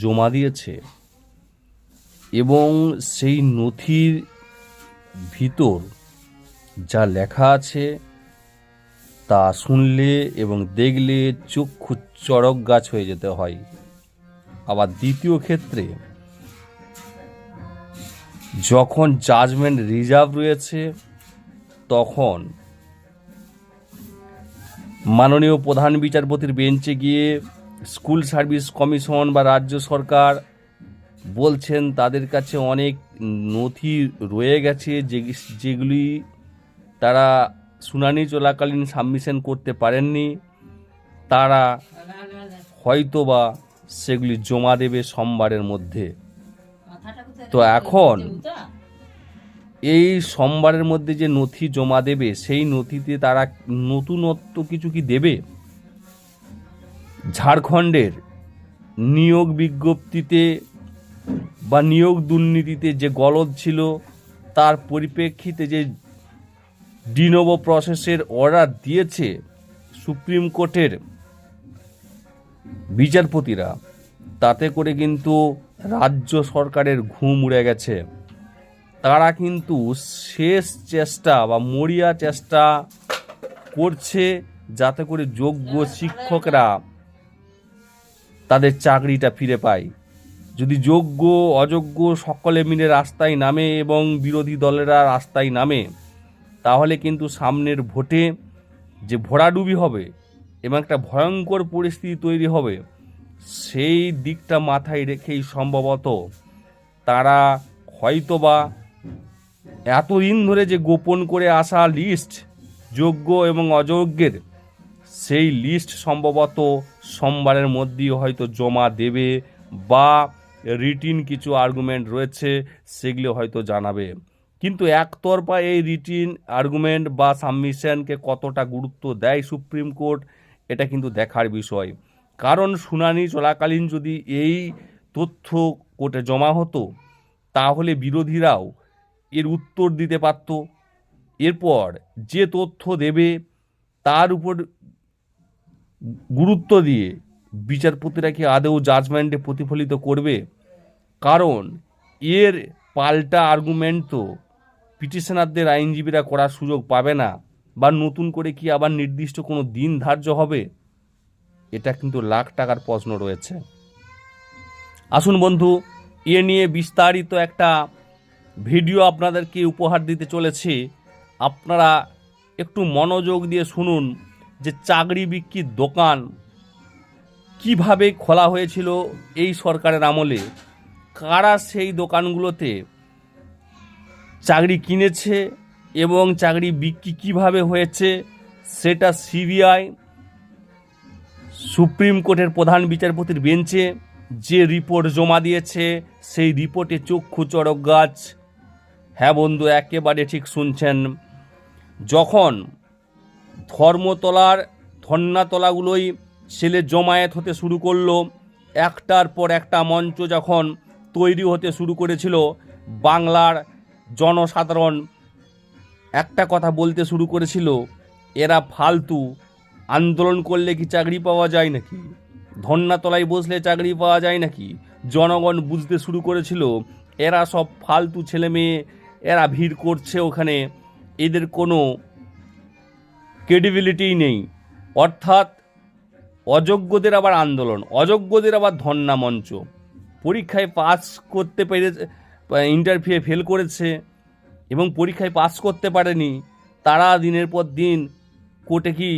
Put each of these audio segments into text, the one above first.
জমা দিয়েছে এবং সেই নথির ভিতর যা লেখা আছে তা শুনলে এবং দেখলে চক্ষু চড়ক গাছ হয়ে যেতে হয়। আবার দ্বিতীয় ক্ষেত্রে, যখন জাজমেন্ট রিজার্ভ রয়েছে, তখন মাননীয় প্রধান বিচারপতির বেঞ্চে গিয়ে স্কুল সার্ভিস কমিশন বা রাজ্য সরকার বলছেন তাদের কাছে অনেক নথি রয়ে গেছে যে যেগুলি তারা শুনানি চলাকালীন সাবমিশন করতে পারেননি। তারা হয়তোবা সেগুলি জমা দেবে সোমবারের মধ্যে। তো এখন এই সোমবারের মধ্যে যে নথি জমা দেবে, সেই নথিতে তারা নতুনত্ব কিছু কি দেবে? ঝাড়খণ্ডের নিয়োগ বিজ্ঞপ্তিতে বা নিয়োগ দুর্নীতিতে যে গলদ ছিল, তার পরিপ্রেক্ষিতে যে ডিনোভো প্রসেসের অর্ডার দিয়েছে সুপ্রিম কোর্টের বিচারপতিরা, তাতে করে কিন্তু রাজ্য সরকারের ঘুম উড়ে গেছে। তারা কিন্তু শেষ চেষ্টা বা মরিয়া চেষ্টা করছে যাতে করে যোগ্য শিক্ষকরা তাদের চাকরিটা ফিরে পায়। যদি যোগ্য, অযোগ্য সকলে মিলে রাস্তায় নামে এবং বিরোধী দলেরা রাস্তায় নামে, তাহলে কিন্তু সামনের ভোটে যে ভরাডুবি হবে এবং একটা ভয়ঙ্কর পরিস্থিতি তৈরি হবে, সেই দিকটা মাথায় রেখেই সম্ভবত তারা হয়তোবা এতদিন ধরে যে গোপন করে আসা লিস্ট যোগ্য এবং অযোগ্যের সেই লিস্ট সম্ভবত সোমবারের মধ্যেই হয়তো জমা দেবে বা রিটিন কিছু আর্গুমেন্ট রয়েছে সেগুলো হয়তো জানাবে। কিন্তু একতরফা এই রিটিন আর্গুমেন্ট বা সাবমিশনকে কতটা গুরুত্ব দেয় সুপ্রিম কোর্ট, এটা কিন্তু দেখার বিষয়। কারণ শুনানি চলাকালীন যদি এই তথ্য কোর্টে জমা হতো, তাহলে বিরোধীরাও এর উত্তর দিতে পারত। এরপর যে তথ্য দেবে, তার উপর গুরুত্ব দিয়ে বিচারপতিরা কি আদৌ জাজমেন্টে প্রতিফলিত করবে? কারণ এর পাল্টা আর্গুমেন্ট তো পিটিশনারদের আইনজীবীরা করার সুযোগ পাবে না বা নতুন করে কি আবার নির্দিষ্ট কোনো দিন ধার্য হবে? এটা কিন্তু লাখ টাকার প্রশ্ন রয়েছে। আসুন বন্ধু, এ নিয়ে বিস্তারিত একটা ভিডিও আপনাদেরকে উপহার দিতে চলেছি। আপনারা একটু মনোযোগ দিয়ে শুনুন। যে চাকরি বিক্রির দোকান কীভাবে খোলা হয়েছিল এই সরকারের আমলে? কারা সেই দোকানগুলোতে চাকরি কিনেছে এবং চাকরি বিক্রি কীভাবে হয়েছে সেটা সিবিআই, সুপ্রিম কোর্টের প্রধান বিচারপতির বেঞ্চে যে রিপোর্ট জমা দিয়েছে, সেই রিপোর্টে চক্ষু চড়ক গাছ। হ্যাঁ বন্ধু, একেবারে ঠিক শুনছেন। যখন ধর্মতলার ধন্যাতলাগুলোই ছেলে জমায়েত হতে শুরু করল। একটার পর একটা মঞ্চ যখন তৈরি হতে শুরু করেছিল, বাংলার জনসাধারণ একটা কথা বলতে শুরু করেছিল, এরা ফালতু, আন্দোলন করলে কি চাকরি পাওয়া যায় নাকি? ধন্যাতলায় বসলে চাকরি পাওয়া যায় নাকি? জনগণ বুঝতে শুরু করেছিল, এরা সব ফালতু ছেলে মেয়ে এরা ভিড় করছে ওখানে, এদের কোনো ক্রেডিবিলিটিই নেই। অর্থাৎ অযোগ্যদের আবার আন্দোলন, অযোগ্যদের আবার ধন্না মঞ্চ। পরীক্ষায় পাস করতে পেরে ইন্টারভিউ ফেল করেছে এবং পরীক্ষায় পাস করতে পারেনি, তারা দিনের পর দিন কোর্টে কি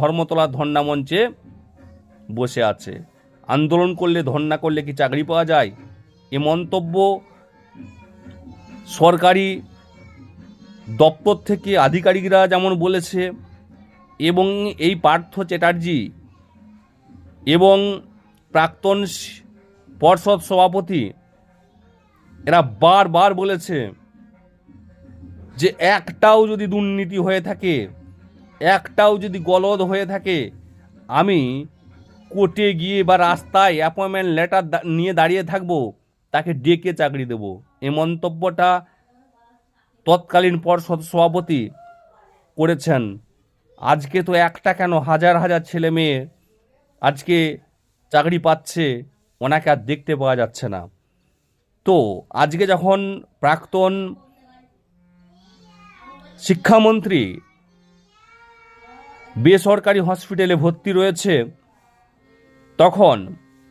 ধর্মতলার ধর্ণা মঞ্চে বসে আছে। আন্দোলন করলে, ধর্ণা করলে কি চাকরি পাওয়া যায়? এ মন্তব্য সরকারি দপ্তর থেকে আধিকারিকরা যেমন বলেছে, এবং এই পার্থ চ্যাটার্জি এবং প্রাক্তন পর্ষদ সভাপতি, এরা বারবার বলেছে যে একটাও যদি দুর্নীতি হয়ে থাকে, একটাও যদি গলদ হয়ে থাকে, আমি কোর্টে গিয়ে বা রাস্তায় অ্যাপয়েন্টমেন্ট লেটার নিয়ে দাঁড়িয়ে থাকব, তাকে ডেকে চাকরি দেব। এই মন্তব্যটা তৎকালীন পর্ষদ সভাপতি করেছেন। আজকে তো একটা কেন? হাজার হাজার ছেলে মেয়ে আজকে চাকরি পাচ্ছে, ওনাকে আর দেখতে পাওয়া যাচ্ছে না। তো আজকে যখন প্রাক্তন শিক্ষামন্ত্রী, বেসরকারি হসপিটালে ভর্তি রয়েছে, তখন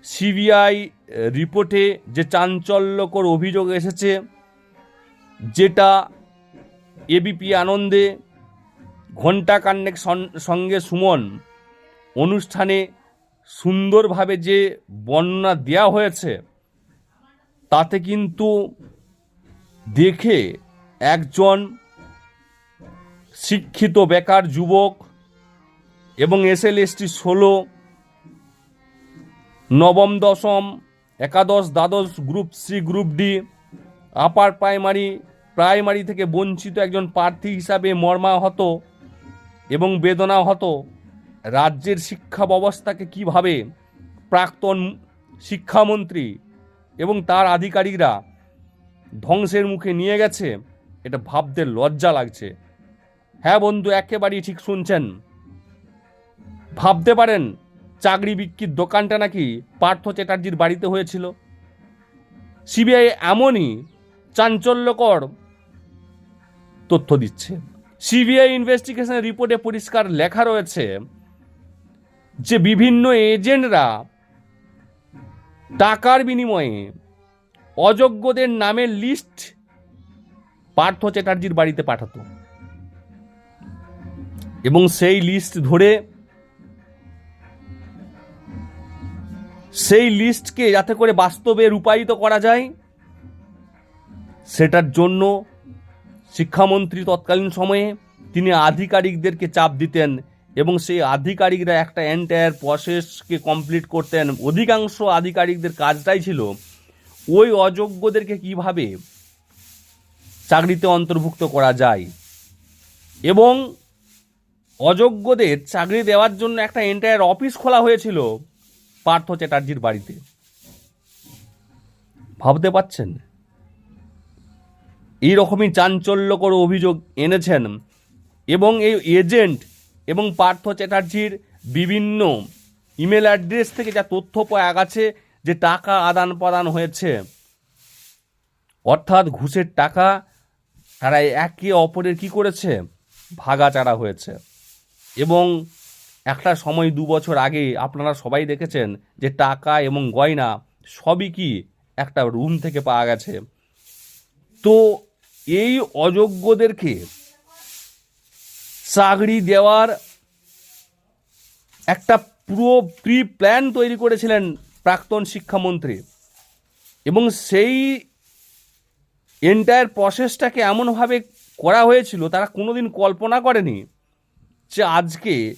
সিবিআই রিপোর্টে যে চাঞ্চল্যকর অভিযোগ এসেছে, যেটা এবিপি আনন্দে ঘণ্টা কান্নেক সঙ্গে সুমন অনুষ্ঠানে সুন্দরভাবে যে বর্ণনা দেওয়া হয়েছে, তাতে কিন্তু দেখে একজন শিক্ষিত বেকার যুবক এবং এসএল এসটি ষোলো, নবম, দশম, একাদশ, দ্বাদশ group C, group D, upper primary primary থেকে বঞ্চিত একজন প্রার্থী হিসাবে মর্মাহত এবং বেদনা বেদনাহত, রাজ্যের শিক্ষা ব্যবস্থাকে কীভাবে প্রাক্তন শিক্ষামন্ত্রী এবং তার আধিকারিকরা ধ্বংসের মুখে নিয়ে গেছে, এটা ভাবতে লজ্জা লাগছে। হ্যাঁ বন্ধু, একেবারেই ঠিক শুনছেন। ভাবতে পারেন, চাকরি বিক্রির দোকানটা নাকি পার্থ চ্যাটার্জির বাড়িতে হয়েছিল? সিবিআই এমনই চাঞ্চল্যকর তথ্য দিচ্ছে। সিবিআই ইনভেস্টিগেশন রিপোর্টে পরিষ্কার লেখা রয়েছে যে বিভিন্ন এজেন্টরা টাকার বিনিময়ে অযোগ্যদের নামের লিস্ট পার্থ চ্যাটার্জির বাড়িতে পাঠাতো। এবং সেই লিস্ট ধরে সেই লিস্টকে যাতে করে বাস্তবে রূপায়িত করা যায়, সেটার জন্য শিক্ষামন্ত্রী তৎকালীন সময়ে তিনি আধিকারিকদেরকে চাপ দিতেন এবং সেই আধিকারিকরা একটা এন্টায়ার প্রসেসকে কমপ্লিট করতেন। অধিকাংশ আধিকারিকদের কাজটাই ছিল ওই অযোগ্যদেরকে কীভাবে চাকরিতে অন্তর্ভুক্ত করা যায় এবং অযোগ্যদের চাকরি দেওয়ার জন্য একটা এন্টায়ার অফিস খোলা হয়েছিল পার্থ চ্যাটার্জির বাড়িতে। ভাবতে পাচ্ছেন এই রকমই চাঞ্চল্যকর অভিযোগ এনেছেন এবং এই এজেন্ট এবং পার্থ চ্যাটার্জির বিভিন্ন ইমেল অ্যাড্রেস থেকে যা তথ্য পাওয়া গেছে যে টাকা আদান প্রদান হয়েছে। অর্থাৎ ঘুষের টাকা তারা একে অপরের কি করেছে? ভাগাচারা হয়েছে। এবং একটা সময় দু বছর আগে আপনারা সবাই দেখেছেন যে টাকা এবং গয়না সবই কি একটা রুম থেকে পাওয়া গেছে। তো এই অযোগ্যদেরকে চাকরি দেওয়ার একটা পুরো প্রি প্ল্যান তৈরি করেছিলেন প্রাক্তন শিক্ষামন্ত্রী। এবং সেই এন্টায়ার প্রসেসটাকে এমনভাবে করা হয়েছিল, তারা কোনোদিন কল্পনা করেনি যে আজকে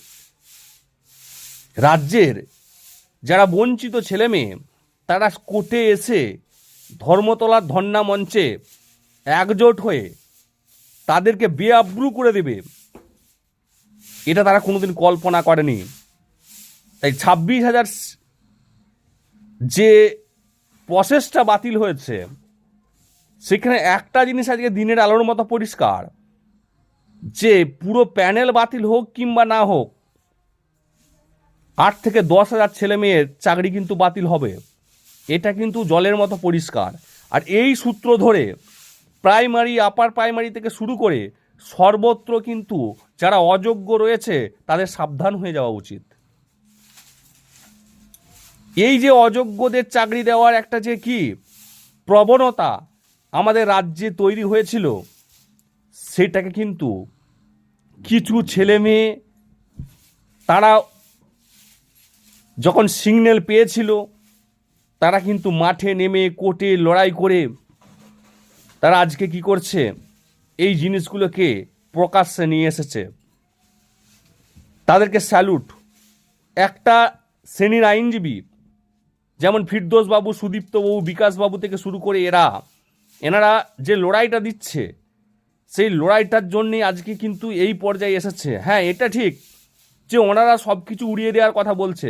রাজ্যের যারা বঞ্চিত ছেলে মেয়ে তারা কোর্টে এসে ধর্মতলার ধর্ণা মঞ্চে একজোট হয়ে তাদেরকে বেআব্রু করে দেবে। এটা তারা কোনোদিন কল্পনা করেনি। তাই ছাব্বিশ হাজার যে প্রসেসটা বাতিল হয়েছে, সেখানে একটা জিনিস আজকে দিনের আলোর মতো পরিষ্কার, যে পুরো প্যানেল বাতিল হোক কিংবা না হোক, আট থেকে দশ হাজার ছেলে মেয়ের চাকরি কিন্তু বাতিল হবে। এটা কিন্তু জলের মতো পরিষ্কার। আর এই সূত্র ধরে প্রাইমারি, আপার প্রাইমারি থেকে শুরু করে সর্বত্র কিন্তু যারা অযোগ্য রয়েছে, তাদের সাবধান হয়ে যাওয়া উচিত। এই যে অযোগ্যদের চাকরি দেওয়ার একটা যে কি প্রবণতা আমাদের রাজ্যে তৈরি হয়েছিল, সেটাকে কিন্তু কিছু ছেলে মেয়ে তারা যখন সিগন্যাল পেয়েছিল, তারা কিন্তু মাঠে নেমে কোর্টে লড়াই করে তারা আজকে কি করছে? এই জিনিসগুলোকে প্রকাশ্যে নিয়ে এসেছে। তাদেরকে স্যালুট একটা শ্রেণির আইনজীবী, যেমন ফিরদোস বাবু, সুদীপ্ত বাবু, বিকাশ বাবু থেকে শুরু করে এরা, এনারা যে লড়াইটা দিচ্ছে, সেই লড়াইটার জন্যে আজকে কিন্তু এই পর্যায়ে এসেছে। হ্যাঁ এটা ঠিক যে ওনারা সব কিছু উড়িয়ে দেওয়ার কথা বলছে।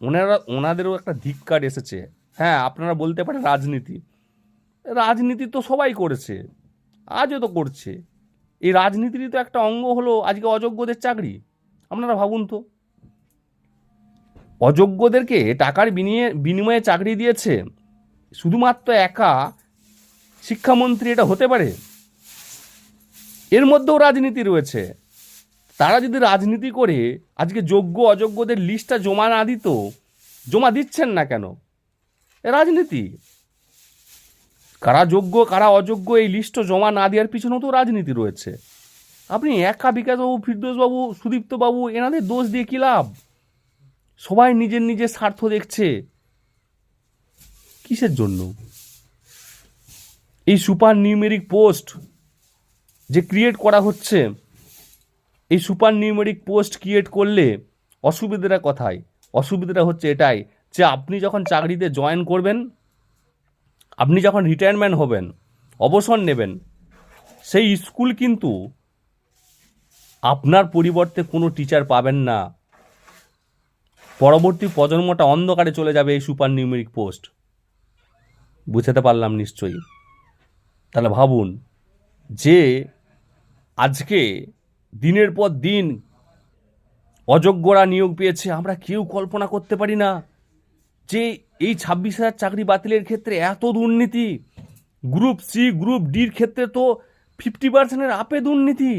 ওনারা, ওনাদেরও একটা ধিক্কার এসেছে। হ্যাঁ আপনারা বলতে পারেন রাজনীতি। রাজনীতি তো সবাই করেছে, আজও তো করছে। এই রাজনীতিরই তো একটা অঙ্গ হলো আজকে অযোগ্যদের চাকরি, আপনারা ভাবুন তো। অযোগ্যদেরকে টাকার বিনিয়ে, বিনিময়ে চাকরি দিয়েছে, শুধুমাত্র একা শিক্ষামন্ত্রী এটা হতে পারে? এর মধ্যেও রাজনীতি রয়েছে। তারা যদি রাজনীতি করে, আজকে যোগ্য অযোগ্যদের লিস্টটা জমা না দিত, জমা দিচ্ছেন না কেন? রাজনীতি। কারা যোগ্য, কারা অযোগ্য, এই লিস্টটা জমা না দেওয়ার পিছনেও তো রাজনীতি রয়েছে। আপনি একা বিকাশবাবু, ফিরদোসবাবু, সুদীপ্তবাবু, এনাদের দোষ দিয়ে কী লাভ? সবাই নিজের নিজের স্বার্থ দেখছে। কিসের জন্য? এই সুপার নিউমেরিক পোস্ট যে ক্রিয়েট করা হচ্ছে, এই সুপার নিউমেরিক পোস্ট ক্রিয়েট করলে অসুবিধাটা কথায়? অসুবিধাটা হচ্ছে এটাই যে আপনি যখন চাকরিতে জয়েন করবেন আপনি যখন রিটায়ারমেন্ট হবেন, অবসর নেবেন, সেই স্কুল কিন্তু আপনার পরিবর্তে কোনো টিচার পাবেন না। পরবর্তী প্রজন্মটা অন্ধকারে চলে যাবে এই সুপার নিউমেরিক পোস্ট বুঝাতে পারলাম নিশ্চয়ই। তাহলে ভাবুন, যে আজকে দিনের পর দিন অযোগ্যরা নিয়োগ পেয়েছে, আমরা কেউ কল্পনা করতে পারি না। যে এই ছাব্বিশ হাজার চাকরি বাতিলের ক্ষেত্রে এত দুর্নীতি। গ্রুপ সি, গ্রুপ ডির ক্ষেত্রে তো ফিফটি পার্সেন্টের আপে দুর্নীতি।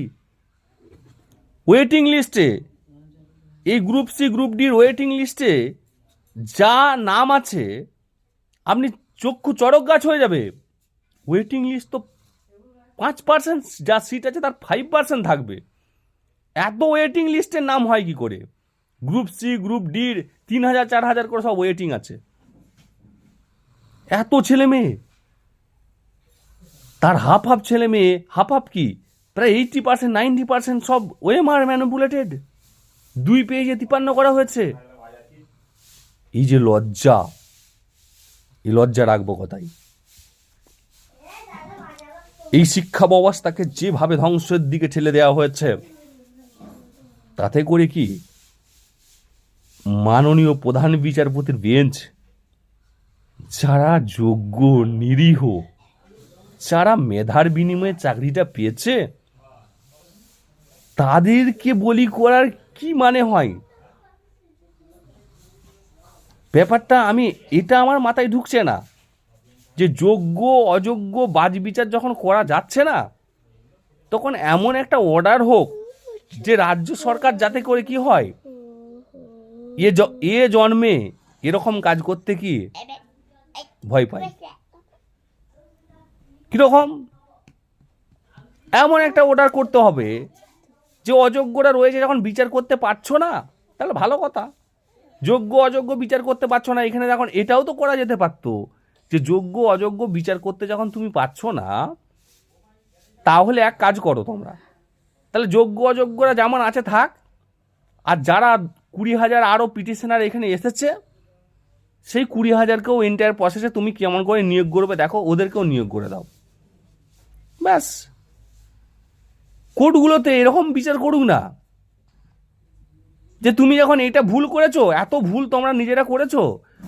ওয়েটিং লিস্টে এই গ্রুপ সি, গ্রুপ ডির ওয়েটিং লিস্টে যা নাম আছে, আপনি চক্ষু চড়ক গাছ হয়ে যাবে। ওয়েটিং লিস্ট তো পাঁচ পার্সেন্ট যা সিট আছে তার ফাইভ পার্সেন্ট থাকবে। এত ওয়েটিং লিস্টের নাম হয় কি করে? গ্রুপ সি, গ্রুপ ডির তিন হাজার চার হাজার করে সব ওয়েটিং আছে। এত ছেলে মেয়ে। তার হাফ হাফ ছেলে মেয়ে হাফ হাফ কি? প্রায় এইটটি পার্সেন্ট নাইনটি পার্সেন্ট সব ওয়েম আর ম্যানুপুলেটেড দুই পেজে তিপান্ন করা হয়েছে। এই যে লজ্জা। এই লজ্জা রাখব কথাই এই শিক্ষা ব্যবস্থাকে যেভাবে ধ্বংসের দিকে ঠেলে দেওয়া হয়েছে, তাতে করে কি? মাননীয় প্রধান বিচারপতির বেঞ্চ, যারা যোগ্য, নিরীহ, যারা মেধার বিনিময়ে চাকরিটা পেয়েছে, তাদেরকে বলি করার কি মানে হয়? ব্যাপারটা আমি, এটা আমার মাথায় ঢুকছে না। যে যোগ্য, অযোগ্য, বাজ বিচার যখন করা যাচ্ছে না, তখন এমন একটা অর্ডার হোক যে রাজ্য সরকার যাতে করে কি হয় এ এ জন্মে এরকম কাজ করতে কি ভয় পায়? কীরকম? এমন একটা অর্ডার করতে হবে যে অযোগ্যরা রয়েছে যখন বিচার করতে পারছ না, তাহলে ভালো কথা। যোগ্য, অযোগ্য বিচার করতে পারছ না, এখানে যখন এটাও তো করা যেতে পারতো যে যোগ্য, অযোগ্য বিচার করতে যখন তুমি পারছ না, তাহলে এক কাজ করো তোমরা। তাহলে যোগ্য, অযোগ্যরা যেমন আছে থাক, আর যারা কুড়ি হাজার আরও পিটিশনার এখানে এসেছে। সেই কুড়ি হাজারকেও এন্টায়ার প্রসেসে তুমি কেমন করে নিয়োগ করবে দেখো, ওদেরকেও নিয়োগ করে দাও। ব্যাস। কোর্টগুলোতে এরকম বিচার করুক না। যে তুমি যখন এটা ভুল করেছ, এত ভুল তোমরা নিজেরা করেছ,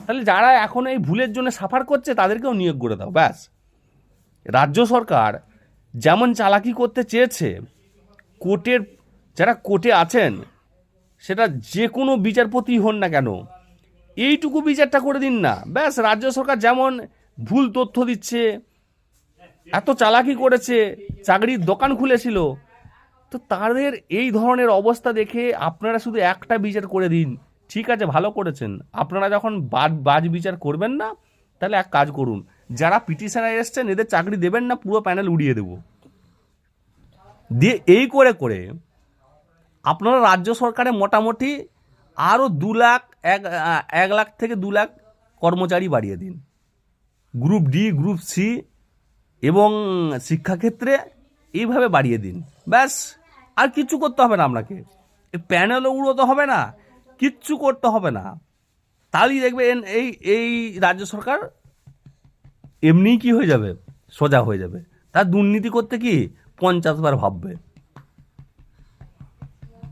তাহলে যারা এখন এই ভুলের জন্য সাফার করছে, তাদেরকেও নিয়োগ করে দাও, ব্যাস। রাজ্য সরকার যেমন চালাকি করতে চেয়েছে, কোর্টের, যারা কোর্টে আছেন সেটা যে কোনো বিচারপতি হন না কেন। এইটুকু বিচারটা করে দিন না। ব্যাস, রাজ্য সরকার যেমন ভুল তথ্য দিচ্ছে, এত চালাকি করেছে, চাকরির দোকান খুলেছিল, তো তাদের এই ধরনের অবস্থা দেখে আপনারা শুধু একটা বিচার করে দিন। ঠিক আছে, ভালো করেছেন। আপনারা যখন বাজ বাজ বিচার করবেন না, তাহলে এক কাজ করুন। যারা পিটিশনে এসছেন, এদের চাকরি দেবেন না, পুরো প্যানেল উড়িয়ে দেব। দিয়ে এই করে করে আপনারা রাজ্য সরকারে মোটামুটি আরও দু লাখ, এক এক লাখ থেকে দু লাখ কর্মচারী বাড়িয়ে দিন। গ্রুপ ডি, গ্রুপ সি এবং শিক্ষাক্ষেত্রে এইভাবে বাড়িয়ে দিন। ব্যাস, আর কিচ্ছু করতে হবে না আপনাকে। প্যানেলও উড়োতে হবে না, কিচ্ছু করতে হবে না। তাহলেই দেখবেন এই এই রাজ্য সরকার এমনিই কি হয়ে যাবে? সোজা হয়ে যাবে। তার দুর্নীতি করতে কি পঞ্চাশ বার ভাববে।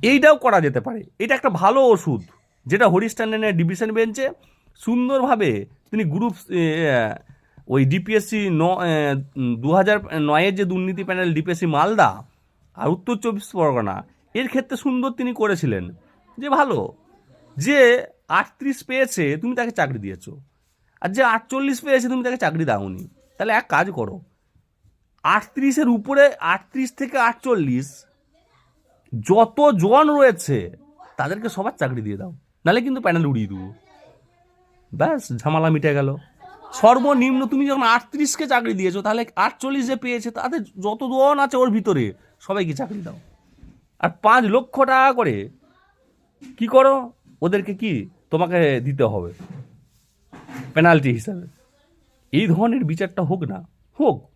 এইটাও করা যেতে পারে। এটা একটা ভালো ওষুধ, যেটা হরিশ ডিভিশন বেঞ্চে সুন্দরভাবে তিনি গ্রুপ ওই ডিপিএসসি ন দু হাজার নয়ের যে দুর্নীতি প্যানেল ডিপিএসসি মালদা আর উত্তর চব্বিশ পরগনা, এর ক্ষেত্রে সুন্দর তিনি করেছিলেন। যে ভালো, যে আটত্রিশ পেয়েছে তুমি তাকে চাকরি দিয়েছ, আর যে আটচল্লিশ পেয়েছে তুমি তাকে চাকরি দাওনি। তাহলে এক কাজ করো, আটত্রিশের উপরে আটত্রিশ থেকে আটচল্লিশ যত জন রয়েছে, তাদেরকে সবার চাকরি দিয়ে দাও। নাহলে কিন্তু প্যানেল উড়িয়ে দেবো। ব্যাস, ঝামেলা মিটে গেল। সর্বনিম্ন তুমি যখন আটত্রিশকে চাকরি দিয়েছ, তাহলে আটচল্লিশ যে পেয়েছে তাদের যত জন আছে ওর ভিতরে, সবাইকে চাকরি দাও। আর পাঁচ লক্ষ টাকা করে কি করো? ওদেরকে কি? তোমাকে দিতে হবে। পেনাল্টি হিসাবে। এই ধরনের বিচারটা হোক না, হোক।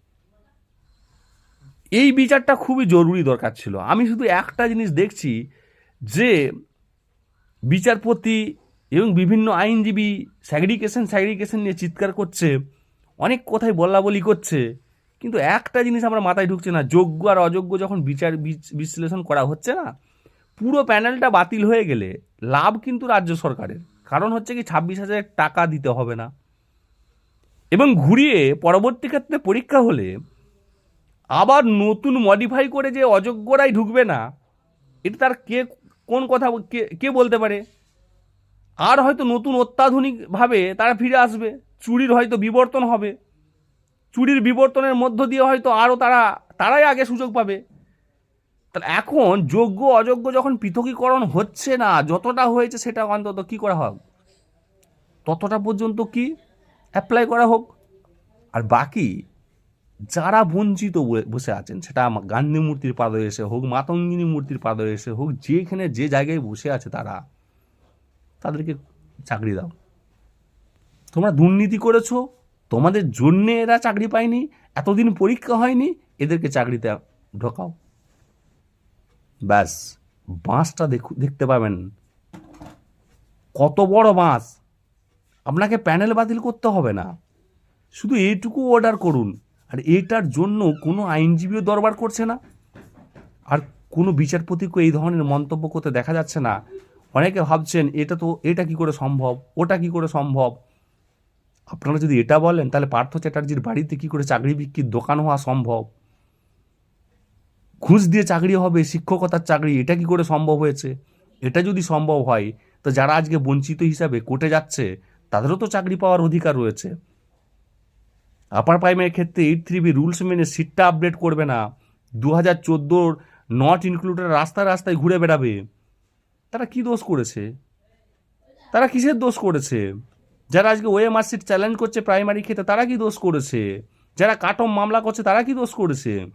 এই বিচারটা খুবই জরুরি দরকার ছিল। আমি শুধু একটা জিনিস দেখছি যে বিচারপতি এবং বিভিন্ন আইনজীবী স্যাগ্রিকেশন স্যাগ্রিকেশন নিয়ে চিৎকার করছে, অনেক কথাই বলা বলি করছে, কিন্তু একটা জিনিস আমার মাথায় ঢুকছে না। যোগ্য আর অযোগ্য যখন বিচার বিচ- বিশ্লেষণ করা হচ্ছে না, পুরো প্যানেলটা বাতিল হয়ে গেলে লাভ কিন্তু রাজ্য সরকারের। কারণ হচ্ছে কি, ছাব্বিশ হাজার টাকা দিতে হবে না। এবং ঘুরিয়ে পরবর্তী ক্ষেত্রে পরীক্ষা হলে আবার নতুন মডিফাই করে যে অযোগ্যরাই ঢুকবে না, এটা তার কে, কোন কথা, কে কে বলতে পারে? আর হয়তো নতুন অত্যাধুনিকভাবে তারা ফিরে আসবে, চুরির হয়তো বিবর্তন হবে, চুরির বিবর্তনের মধ্য দিয়ে হয়তো আরও তারা, তারাই আগে সুযোগ পাবে। তাহলে এখন যোগ্য, অযোগ্য যখন পৃথকীকরণ হচ্ছে না, যতটা হয়েছে সেটা অন্তত কী করা হোক? ততটা পর্যন্ত কি অ্যাপ্লাই করা হোক? আর বাকি যারা বঞ্চিত বসে আছেন, সেটা গান্ধী মূর্তির পাদদেশে হোক, মাতঙ্গিনী মূর্তির পাদদেশে হোক, যেখানে যে জায়গায় বসে আছে তারা, তাদেরকে চাকরি দাও। তোমরা দুর্নীতি করেছ, তোমাদের জন্যে এরা চাকরি পায়নি, এতদিন পরীক্ষা হয়নি, এদেরকে চাকরিতে ঢোকাও। ব্যাস, বাঁশটা দেখু, দেখতে পাবেন। কত বড় বাঁশ। আপনাকে প্যানেল বাতিল করতে হবে না। শুধু এইটুকু অর্ডার করুন। আর এটার জন্য কোনো আইনজীবীও দরবার করছে না। আর কোনো বিচারপতিকে এই ধরনের মন্তব্য করতে দেখা যাচ্ছে না। অনেকে ভাবছেন, এটা তো, এটা কি করে সম্ভব? ওটা কি করে সম্ভব? আপনারা যদি এটা বলেন, তাহলে পার্থ চ্যাটার্জির বাড়িতে কি করে চাকরি বিক্রির দোকান হওয়া সম্ভব? ঘুষ দিয়ে চাকরি হবে, শিক্ষকতার চাকরি, এটা কি করে সম্ভব হয়েছে? এটা যদি সম্ভব হয়, তো যারা আজকে বঞ্চিত হিসাবে কোর্টে যাচ্ছে, তাদেরও তো চাকরি পাওয়ার অধিকার রয়েছে। আপার প্রাইমারির ক্ষেত্রে এইট থ্রি বি রুলস মেনে সিটটা আপডেট করবে না। দু হাজার চোদ্দোর নট ইনক্লুডেড রাস্তায় রাস্তায় ঘুরে বেড়াবে। তারা কি দোষ করেছে? তারা কিসের দোষ করেছে? যারা আজকে ওয়ে মার্কশিট চ্যালেঞ্জ করছে প্রাইমারি ক্ষেত্রে, তারা কি দোষ করেছে? যারা কাটম মামলা করছে, তারা কি দোষ করেছে?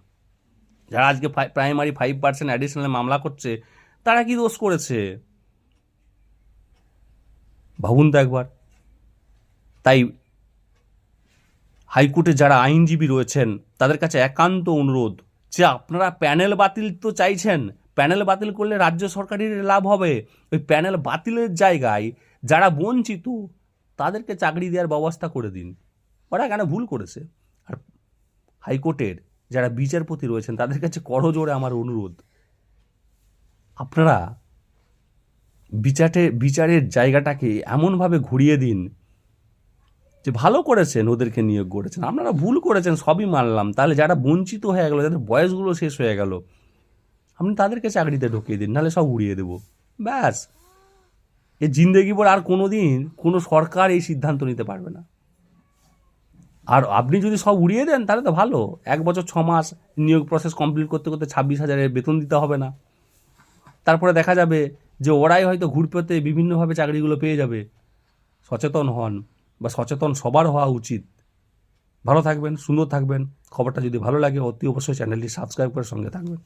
যারা আজকে প্রাইমারি ফাইভ পার্সেন্ট অ্যাডিশনাল মামলা করছে, তারা কি দোষ করেছে? ভাবুন তো একবার। তাই হাইকোর্টে যারা আইনজীবী রয়েছেন, তাদের কাছে একান্ত অনুরোধ যে আপনারা প্যানেল বাতিল তো চাইছেন, প্যানেল বাতিল করলে রাজ্য সরকারের লাভ হবে। ওই প্যানেল বাতিলের জায়গায় যারা বঞ্চিত, তাদেরকে চাকরি দেওয়ার ব্যবস্থা করে দিন। ওরা কেন ভুল করেছে? আর হাইকোর্টের যারা বিচারপতি রয়েছেন, তাদের কাছে করজোড়ে আমার অনুরোধ। আপনারা বিচারে বিচারের জায়গাটাকে এমনভাবে ঘুরিয়ে দিন যে ভালো করেছেন, ওদেরকে নিয়োগ করেছেন। আপনারা ভুল করেছেন, সবই মানলাম। তাহলে যারা বঞ্চিত হয়ে গেল, যাদের বয়সগুলো শেষ হয়ে গেল, আপনি তাদেরকে চাকরিতে ঢুকিয়ে দিন, নাহলে সব উড়িয়ে দেবো। ব্যাস। এ জিন্দেগি পর আর কোনো দিন কোনো সরকার এই সিদ্ধান্ত নিতে পারবে না। আর আপনি যদি সব উড়িয়ে দেন, তাহলে তো ভালো। এক বছর ছ মাস নিয়োগ প্রসেস কমপ্লিট করতে করতে ছাব্বিশ হাজারের বেতন দিতে হবে না। তারপরে দেখা যাবে যে ওরাই হয়তো ঘুরপথে বিভিন্নভাবে চাকরিগুলো পেয়ে যাবে। সচেতন হন। বা সচেতন সবার হওয়া উচিত। ভালো থাকবেন, সুন্দর থাকবেন। খবরটা যদি ভালো লাগে, অতি অবশ্যই চ্যানেলটি সাবস্ক্রাইব করে সঙ্গে থাকবেন।